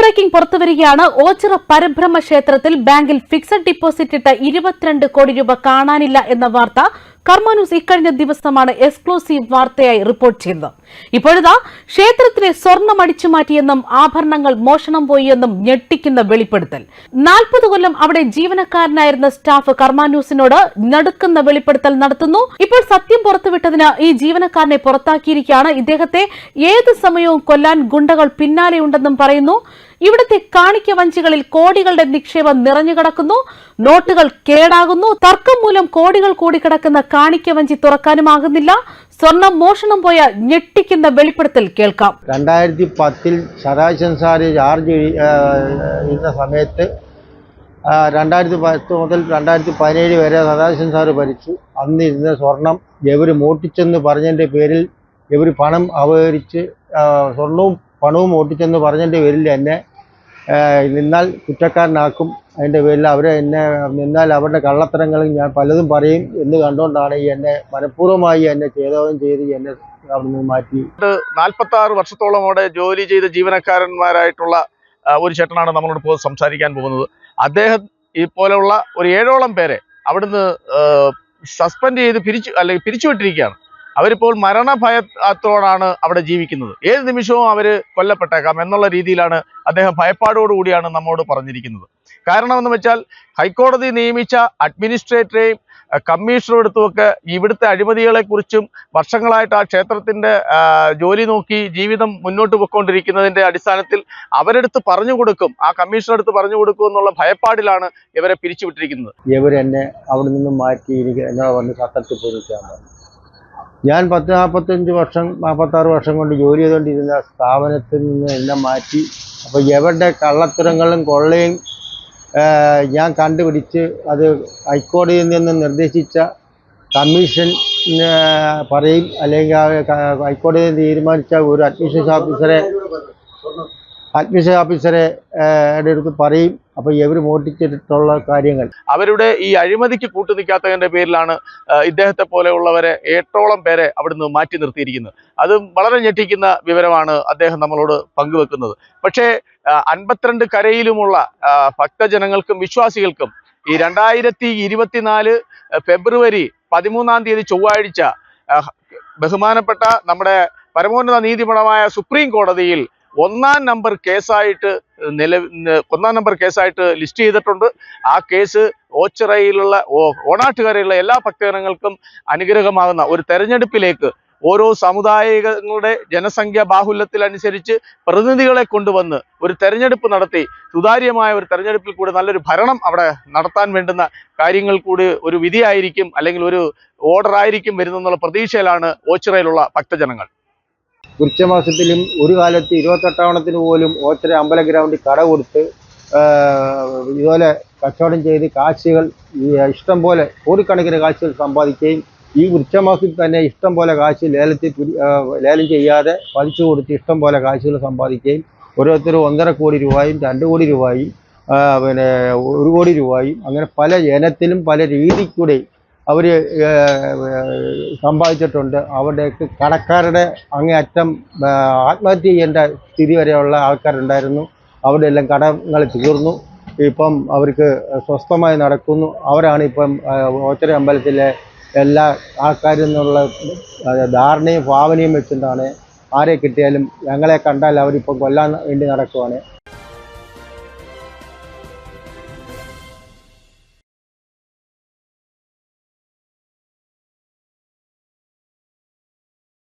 Breaking പുറത്തുവരികയാണ്. Ochira പരബ്രഹ്മ ക്ഷേത്രത്തിൽ ബാങ്കിൽ fixed deposit ഇട്ട ഇരുപത്തിരണ്ട് കോടി രൂപ കാണാനില്ല എന്ന വാർത്ത കർമാനൂസ് ഇക്കഴിഞ്ഞ ദിവസമാണ് എക്സ്ക്ലൂസീവ് വാർത്തയായി റിപ്പോർട്ട് ചെയ്തത്. ഇപ്പോഴിതാ ക്ഷേത്രത്തിലെ സ്വർണം അടിച്ചു മാറ്റിയെന്നും ആഭരണങ്ങൾ മോഷണം പോയി എന്നും ഞെട്ടിക്കുന്ന വെളിപ്പെടുത്തൽ. നാൽപ്പത് കൊല്ലം അവിടെ ജീവനക്കാരനായിരുന്ന സ്റ്റാഫ് കർമാനൂസിനോട് നടുക്കുന്ന വെളിപ്പെടുത്തൽ നടത്തുന്നു. ഇപ്പോൾ സത്യം പുറത്തുവിട്ടതിന് ഈ ജീവനക്കാരനെ പുറത്താക്കിയിരിക്കുകയാണ്. ഇദ്ദേഹത്തെ ഏത് സമയവും കൊല്ലാൻ ഗുണ്ടകൾ പിന്നാലെയുണ്ടെന്നും പറയുന്നു. ഇവിടുത്തെ കാണിക്ക വഞ്ചികളിൽ കോടികളുടെ നിക്ഷേപം നിറഞ്ഞു കിടക്കുന്നു. നോട്ടുകൾ കേടാകുന്നു. തർക്കം മൂലം കോടികൾ കൂടി കിടക്കുന്ന കാണിക്ക വഞ്ചി തുറക്കാനുമാകുന്നില്ല. സ്വർണം മോഷണം പോയ ഞെട്ടിക്കുന്ന വെളിപ്പെടുത്തൽ കേൾക്കാം. രണ്ടായിരത്തി പത്തിൽ ശരാശംസാരി ചാർജ് ചെയ്യുന്ന സമയത്ത് രണ്ടായിരത്തി പത്ത് മുതൽ രണ്ടായിരത്തി പതിനേഴ് വരെ സദാശിവൻ സാറ് ഭരിച്ചു. അന്ന് ഇരുന്ന സ്വർണം ഇവർ മോട്ടിച്ചെന്ന് പറഞ്ഞതിന്റെ പേരിൽ ഇവർ പണം അപഹരിച്ച് സ്വർണവും പണവും ഓട്ടിച്ചെന്ന് പറഞ്ഞതിന്റെ പേരിൽ എന്നെ. നിന്നാൽ കുറ്റക്കാരനാക്കും. അതിന്റെ പേരിൽ അവരെ എന്നെ നിന്നാൽ അവരുടെ കള്ളത്തരങ്ങളും ഞാൻ പലതും പറയും. എന്ന് കണ്ടുകൊണ്ടാണ് ഈ എന്നെ മനഃപൂർവമായി എന്നെ ചെയ്തവൻ ചെയ്ത് എന്നെ അവിടെ നിന്ന് മാറ്റി. നാൽപ്പത്തി ആറ് വർഷത്തോളം അവിടെ ജോലി ചെയ്ത ജീവനക്കാരന്മാരായിട്ടുള്ള ഒരു ചേട്ടനാണ് നമ്മളോട് ഇപ്പോൾ സംസാരിക്കാൻ പോകുന്നത്. അദ്ദേഹം ഈ പോലെയുള്ള ഒരു ഏഴോളം പേരെ അവിടുന്ന് സസ്പെൻഡ് ചെയ്ത് പിരിച്ചു അല്ലെങ്കിൽ പിരിച്ചുവിട്ടിരിക്കുകയാണ്. അവരിപ്പോൾ മരണഭയത്തോടാണ് അവിടെ ജീവിക്കുന്നത്. ഏത് നിമിഷവും അവർ കൊല്ലപ്പെട്ടേക്കാം എന്നുള്ള രീതിയിലാണ് അദ്ദേഹം ഭയപ്പാടോടുകൂടിയാണ് നമ്മോട് പറഞ്ഞിരിക്കുന്നത്. കാരണം എന്ന് വെച്ചാൽ ഹൈക്കോടതി നിയമിച്ച അഡ്മിനിസ്ട്രേറ്ററെയും കമ്മീഷണർ എടുത്തുമൊക്കെ ഇവിടുത്തെ അഴിമതികളെക്കുറിച്ചും വർഷങ്ങളായിട്ട് ആ ക്ഷേത്രത്തിന്റെ ജോലി നോക്കി ജീവിതം മുന്നോട്ട് പോയിക്കൊണ്ടിരിക്കുന്നതിന്റെ അടിസ്ഥാനത്തിൽ അവരെടുത്ത് പറഞ്ഞു കൊടുക്കും. ആ കമ്മീഷണർ എടുത്ത് പറഞ്ഞു കൊടുക്കും എന്നുള്ള ഭയപ്പാടിലാണ് ഇവരെ പിരിച്ചുവിട്ടിരിക്കുന്നത്. ഇവരെന്നെ അവിടെ നിന്നും മാറ്റി എനിക്ക് എന്നോട് പറഞ്ഞു ഞാൻ പത്ത് നാൽപ്പത്തഞ്ച് വർഷം നാൽപ്പത്താറ് വർഷം കൊണ്ട് ജോലി ചെയ്തുകൊണ്ടിരുന്ന സ്ഥാപനത്തിൽ നിന്ന് എന്നെ മാറ്റി. അപ്പോൾ എവരുടെ കള്ളത്തരങ്ങളും കൊള്ളയും ഞാൻ കണ്ടുപിടിച്ച് അത് ഹൈക്കോടതിയിൽ നിന്ന് നിർദ്ദേശിച്ച കമ്മീഷൻ പറയും. അല്ലെങ്കിൽ ഹൈക്കോടതി തീരുമാനിച്ച ഒരു അഡ്മിഷൻ ഓഫീസറെ അഡ്മിഷൻ ഓഫീസറെ എടുത്ത് പറയും. അപ്പോൾ ഇവർ മോഷ്ടിച്ചിട്ടുള്ള കാര്യങ്ങൾ. അവരുടെ ഈ അഴിമതിക്ക് കൂട്ടുനിൽക്കാത്തതിന്റെ പേരിലാണ് ഇദ്ദേഹത്തെ പോലെയുള്ളവരെ എട്ടോളം പേരെ അവിടുന്ന് മാറ്റി നിർത്തിയിരിക്കുന്നത്. അത് വളരെ ഞെട്ടിക്കുന്ന വിവരമാണ് അദ്ദേഹം നമ്മളോട് പങ്കുവെക്കുന്നത്. പക്ഷേ അൻപത്തിരണ്ട് കരയിലുമുള്ള ഭക്തജനങ്ങൾക്കും വിശ്വാസികൾക്കും ഈ രണ്ടായിരത്തി ഇരുപത്തിനാല് ഫെബ്രുവരി പതിമൂന്നാം തീയതി ചൊവ്വാഴ്ച ബഹുമാനപ്പെട്ട നമ്മുടെ പരമോന്നത നീതിപണമായ സുപ്രീം കോടതിയിൽ ഒന്നാം നമ്പർ കേസായിട്ട് നില ഒന്നാം നമ്പർ കേസായിട്ട് ലിസ്റ്റ് ചെയ്തിട്ടുണ്ട്. ആ കേസ് ഓച്ചിറയിലുള്ള ഓണാട്ടുകരയിലുള്ള എല്ലാ ഭക്തജനങ്ങൾക്കും അനുഗ്രഹമാകുന്ന ഒരു തെരഞ്ഞെടുപ്പിലേക്ക് ഓരോ സമുദായങ്ങളുടെ ജനസംഖ്യ ബാഹുല്യത്തിലനുസരിച്ച് പ്രതിനിധികളെ കൊണ്ടുവന്ന് ഒരു തെരഞ്ഞെടുപ്പ് നടത്തി. സുതാര്യമായ ഒരു തെരഞ്ഞെടുപ്പിൽ കൂടി നല്ലൊരു ഭരണം അവിടെ നടത്താൻ വേണ്ടുന്ന കാര്യങ്ങൾ കൂടി ഒരു വിധിയായിരിക്കും അല്ലെങ്കിൽ ഒരു ഓർഡർ ആയിരിക്കും വരുന്നെന്നുള്ള പ്രതീക്ഷയിലാണ് ഓച്ചിറയിലുള്ള ഭക്തജനങ്ങൾ. വൃക്ഷമാസത്തിലും ഒരു കാലത്ത് ഇരുപത്തെട്ടാവണത്തിന് പോലും ഓച്ചര അമ്പല ഗ്രൗണ്ടിൽ കട കൊടുത്ത് ഇതുപോലെ കച്ചവടം ചെയ്ത് കാശികൾ ഇഷ്ടം പോലെ കോടിക്കണക്കിന് കാശികൾ സമ്പാദിക്കുകയും ഈ വൃക്ഷമാസത്തിൽ തന്നെ ഇഷ്ടം പോലെ കാശ് ലേലത്തിൽ ലേലം ചെയ്യാതെ പതിച്ചു കൊടുത്ത് ഇഷ്ടം പോലെ കാശുകൾ സമ്പാദിക്കുകയും ഓരോരുത്തരും ഒന്നര കോടി രൂപയും രണ്ട് കോടി രൂപയും പിന്നെ ഒരു കോടി രൂപയും അങ്ങനെ പല ജനത്തിലും പല രീതിക്കൂടെ അവർ സമ്പാദിച്ചിട്ടുണ്ട്. അവരുടെയൊക്കെ കടക്കാരുടെ അങ്ങേയറ്റം ആത്മഹത്യ ചെയ്യേണ്ട സ്ഥിതി വരെയുള്ള ആൾക്കാരുണ്ടായിരുന്നു. അവിടെ എല്ലാം കടങ്ങൾ തീർന്നു. ഇപ്പം അവർക്ക് സ്വസ്ഥമായി നടക്കുന്നു. അവരാണ് ഇപ്പം ഓച്ചര അമ്പലത്തിലെ എല്ലാ ആൾക്കാരിൽ നിന്നുള്ള ധാരണയും ഭാവനയും വെച്ചിട്ടാണ് ആരെ കിട്ടിയാലും ഞങ്ങളെ കണ്ടാൽ അവരിപ്പം കൊല്ലാൻ വേണ്ടി നടക്കുവാണ്.